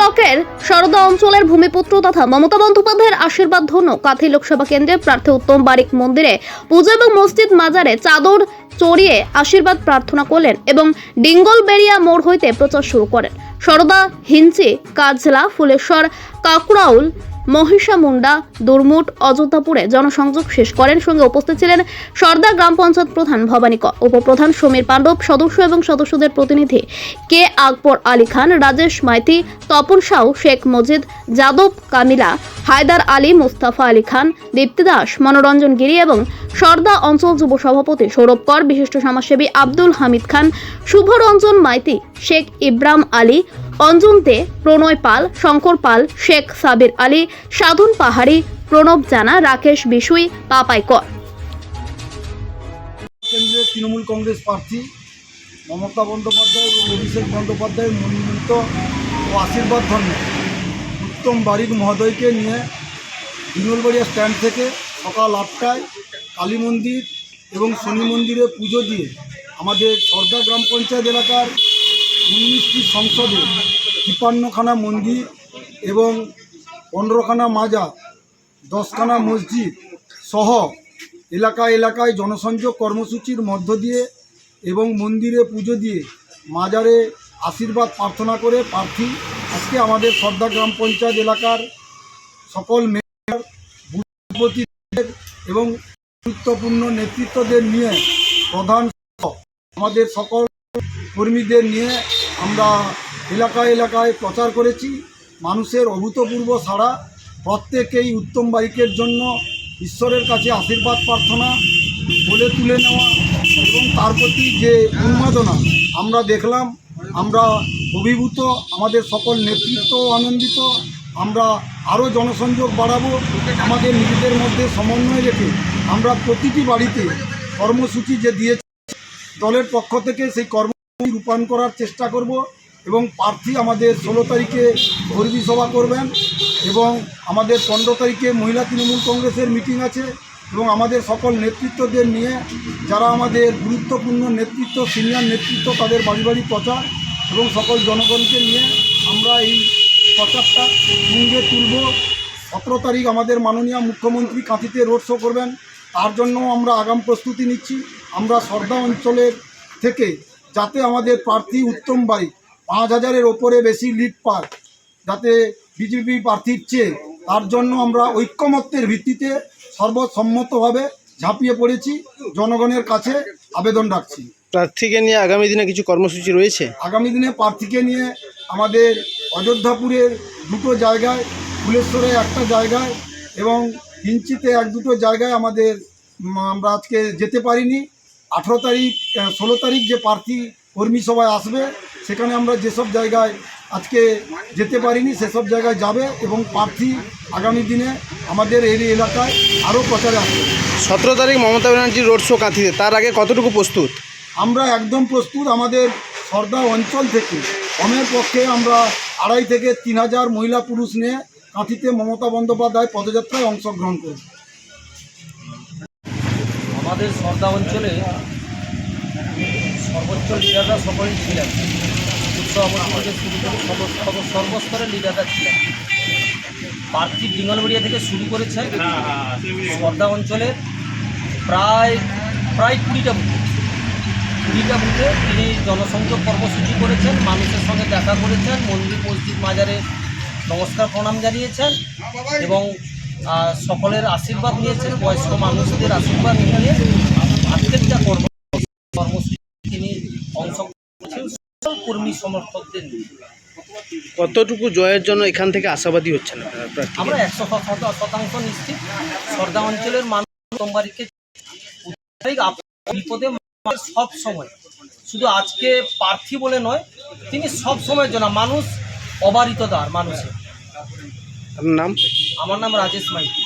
ব্লকের সরদা অঞ্চলের ভূমিপুত্র তথা মমতা বন্দ্যোপাধ্যায়ের আশীর্বাদ ধন্য কাথি লোকসভা কেন্দ্রে প্রার্থী উত্তম বারিক মন্দিরে পূজা এবং মসজিদ মাজারে চাদর চড়িয়ে আশীর্বাদ প্রার্থনা করলেন এবং ডিঙ্গলবেড়িয়া মোড় হইতে প্রচার শুরু করেন। সরদা, হিঞ্চি, কাজলা, ফুলেশ্বর, কাকুরাউল মহিষামুন্ডা দুর্মুট, অযোধ্যাপুরে জনসংযোগ শেষ করেন। সঙ্গে উপস্থিত ছিলেন সর্দার গ্রাম পঞ্চায়েত প্রধান ভবানী উপপ্রধান সমীর পাণ্ডব, সদস্য এবং সদস্যদের প্রতিনিধি কে আকবর আলী খান, রাজেশ মাইতি, তপন সাউ, শেখ মজিদ, যাদব কামিলা, হায়দার আলী, মুস্তাফা আলী খান, দীপ্তি দাস, মনোরঞ্জন গিরি এবং সর্দা অঞ্চল যুব সভাপতি সৌরভ কর, বিশিষ্ট সমাজসেবী আব্দুল হামিদ খান, শুভরঞ্জন মাইতি, শেখ ইব্রাম আলী অঞ্জন দে প্রণয় পাল, শঙ্কর পাল, শেখ সাবির আলী, সাধন পাহাড়ি, প্রণব জানা, রাকেশ বিশুই, পাপাই কর। কেন্দ্রীয় তৃণমূল কংগ্রেস প্রার্থী মমতা বন্দ্যোপাধ্যায় এবং অভিষেক বন্দ্যোপাধ্যায়ের মনোনীত ও আশীর্বাদ ধর্মে উত্তম বারিক মহোদয়কে নিয়ে দিনলবাড়িয়া স্ট্যান্ড থেকে সকাল আটটায় কালী মন্দির এবং শনি মন্দিরে পুজো দিয়ে আমাদের সর্দা গ্রাম পঞ্চায়েত এলাকার উনিশটি সংসদে তিপ্পান্নখানা মন্দির এবং পনেরোখানা মাজা দশখানা মসজিদ সহ এলাকা এলাকায় জনসংযোগ কর্মসূচির মধ্য দিয়ে এবং মন্দিরে পুজো দিয়ে মাজারে আশীর্বাদ প্রার্থনা করে প্রার্থী আজকে আমাদের সর্দা গ্রাম পঞ্চায়েত এলাকার সকল মেয়র বুথপতিদের এবং গুরুত্বপূর্ণ নেতৃত্বদের নিয়ে প্রধান আমাদের সকল কর্মীদের নিয়ে আমরা এলাকায় এলাকায় প্রচার করেছি। মানুষের অভূতপূর্ব সাড়া। প্রত্যেকেই উত্তম বাইকের জন্য ঈশ্বরের কাছে আশীর্বাদ, প্রার্থনা, বলে তুলে নেওয়া এবং তার প্রতি যে উন্মাদনা আমরা দেখলাম, আমরা অভিভূত, আমাদের সকল নেতৃত্ব আনন্দিত, আমরা আরও জনসংযোগ বাড়াবো, আমাদের নিজেদের মধ্যে সমন্বয় রেখে আমরা প্রতিটি বাড়িতে কর্মসূচি যে দিয়েছি, দলের পক্ষ থেকে সেই কর্মসূচি রূপায়ণ করার চেষ্টা করব এবং প্রার্থী আমাদের ষোলো তারিখে কর্মী সভা করবেন এবং আমাদের পনেরো তারিখে মহিলা তৃণমূল কংগ্রেসের মিটিং আছে এবং আমাদের সকল নেতৃত্বদের নিয়ে যারা আমাদের গুরুত্বপূর্ণ নেতৃত্ব, সিনিয়র নেতৃত্ব তাদের বাড়ি বাড়ি প্রচার এবং সকল জনগণকে নিয়ে আমরা এই প্রচারটা তুঙ্গে তুলব। সতেরো তারিখ আমাদের মাননীয় মুখ্যমন্ত্রী কাঁথিতে রোড শো করবেন। তার জন্য আমরা আগাম প্রস্তুতি নিচ্ছি। আমরা সর্দা অঞ্চলের থেকে যাতে আমাদের প্রার্থী উত্তম বাড়ি পাঁচ হাজারের ওপরে বেশি লিড পায় যাতে বিজেপি প্রার্থীর চেয়ে তার জন্য আমরা ঐক্যমত্যের ভিত্তিতে সর্বসম্মতভাবে ঝাঁপিয়ে পড়েছি জনগণের কাছে আবেদন রাখছি। প্রার্থীকে নিয়ে আগামী দিনে কিছু কর্মসূচি রয়েছে? আগামী দিনে প্রার্থীকে নিয়ে আমাদের অযোধ্যাপুরের দুটো জায়গায় ফুলেশ্বরে একটা জায়গায় এবং হিঞ্চিতে এক দুটো জায়গায় আমাদের আমরা আজকে যেতে পারিনি। আঠেরো তারিখ ষোলো তারিখ যে প্রার্থী কর্মী সভায় আসবে সেখানে আমরা যেসব জায়গায় আজকে যেতে পারিনি সেসব জায়গায় যাবে এবং প্রার্থী আগামী দিনে আমাদের এই এলাকায় আরও প্রচারে আসবে। সতেরো তারিখ মমতা ব্যানার্জি রোড শো কাঁথিতে তার আগে কতটুকু প্রস্তুত? আমরা একদম প্রস্তুত আমাদের সর্দা অঞ্চল থেকে কমের পক্ষে আমরা আড়াই থেকে তিন হাজার মহিলা পুরুষ নিয়ে কাঁথিতে মমতা বন্দ্যোপাধ্যায় পদযাত্রায় অংশগ্রহণ করব আমাদের সর্দা অঞ্চলে সর্বোচ্চ লিডাররা সকলেই ছিলেন। সর্বস্তরের লিডাররা ছিলেন। প্রার্থী ডিঙ্গলবাড়িয়া থেকে শুরু করেছে সর্দা অঞ্চলের প্রায় প্রায় কুড়িটা বুথে। কুড়িটা বুথে তিনি জনসংযোগ কর্মসূচি করেছেন, মানুষের সঙ্গে দেখা করেছেন, মন্দির, মসজিদ মাজারে নমস্কার প্রণাম জানিয়েছেন এবং সকলের আশীর্বাদ নিয়েছেন বয়স্ক মানুষদের আশীর্বাদ নিয়ে আজকের যা কর্ম কর্মসূচি তিনি অংশ করেছেন সকল কর্মী সমর্থকদের নিয়ে। কতটুকু জয়ের জন্য এখান থেকে আশাবাদী হচ্ছেন আমরা একশো শতাংশ নিশ্চিত। সর্দা অঞ্চলের মানুষ সোমবারকে বিপদে সব সময়। শুধু আজকে প্রার্থী বলে নয় তিনি সব সময়ের জন্য মানুষ অবারিত দ্বার মানুষের। আপনার নাম? আমার নাম রাজেশ মাইতি।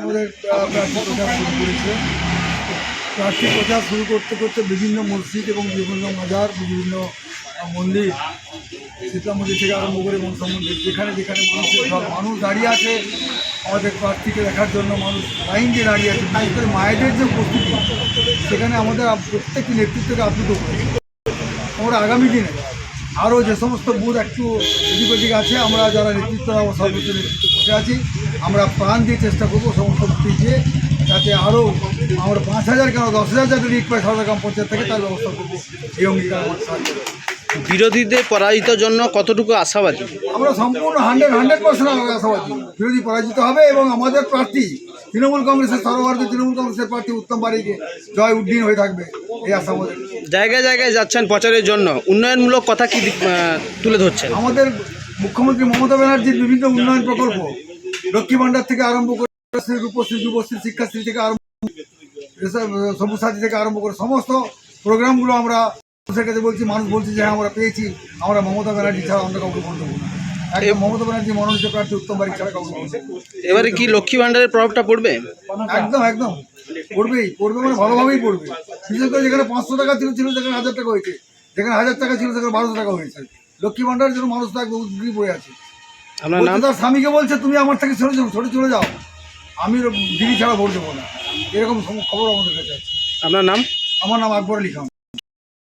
আমাদের প্রার্থী প্রচার শুরু করেছে। প্রার্থী প্রচার শুরু করতে করতে বিভিন্ন মসজিদ এবং বিভিন্ন মাজার বিভিন্ন মন্দির শীতলা মন্দির থেকে আরম্ভ করে মনসা মন্দির যেখানে যেখানে মানুষের ঢল মানুষ দাঁড়িয়ে আছে আমাদের প্রার্থীকে দেখার জন্য মানুষ লাইন দিয়ে দাঁড়িয়ে আছে বিশেষ করে মায়েদের যে উপস্থিতি সেখানে আমাদের প্রত্যেকটি নেতৃত্বকে আপ্লুত করেছে। আমরা আগামী দিনে আরও যে সমস্ত বুথ একটু এদিক ওদিক আছে আমরা যারা নেতৃত্ব সর্বোচ্চ নেতৃত্ব বসে আছি আমরা প্রাণ দিয়ে চেষ্টা করব সমস্ত বুথে গিয়ে যাতে আরও আমরা পাঁচ হাজার কেন দশ হাজার যাতে লিখ পায় সরকার গ্রাম পঞ্চায়েত থেকে তার ব্যবস্থা করব। এই অঙ্গীকার বিরোধীদের পরাজিতর জন্য কতটুকু আশাবাদী? আমরা সম্পূর্ণ হান্ড্রেড হান্ড্রেড পার্সেন্ট আশাবাদী। বিরোধী পরাজিত হবে এবং আমাদের প্রার্থী তৃণমূল কংগ্রেসের সর্বভারতীয় তৃণমূল কংগ্রেসের প্রার্থী উত্তম বাড়িকে জয় উদ্দিন হয়ে থাকবে এই আশা আমাদের জায়গায় জায়গায় যাচ্ছেন প্রচারের জন্য উন্নয়নমূলক কথা কি তুলে ধরছেন? আমাদের মুখ্যমন্ত্রী মমতা ব্যানার্জির বিভিন্ন উন্নয়ন প্রকল্প লক্ষ্মী ভাণ্ডার থেকে আরম্ভ করে রূপশ্রী, যুবশ্রী শিক্ষাশ্রী থেকে আরম্ভ সবুজ সাথী থেকে আরম্ভ করে সমস্ত প্রোগ্রামগুলো আমরা মানুষের কাছে বলছি মানুষ বলছে যে হ্যাঁ আমরা পেয়েছি আমরা মমতা ব্যানার্জি ছাড়া অন্য কাউকে না। একদম মমতা ব্যানার্জি মনোনীত প্রার্থী উত্তম বাড়ি ছাড়া কাউকে। এবারে কি লক্ষ্মী ভাণ্ডারের প্রভাবটা পড়বে? একদম একদম। পড়বেই পড়বে মানে ভালোভাবেই পড়বে। বিশেষ করে যেখানে পাঁচশো টাকা ছিল ছিল সেখানে হাজার টাকা হয়েছে। যেখানে হাজার টাকা ছিল সেখানে বারোশো টাকা হয়েছে। লক্ষ্মী ভান্ডারের জন্য মানুষ থাকবে উদ্গ্রী পড়ে আছে। তার স্বামীকে বলছে তুমি আমার থেকে সরে যাও সরে চলে যাও। আমি দিদি ছাড়া ভোট দেবো না। এরকম খবর আমাদের কাছে আছে। আপনার নাম? আমার নাম আকবর আলী খান।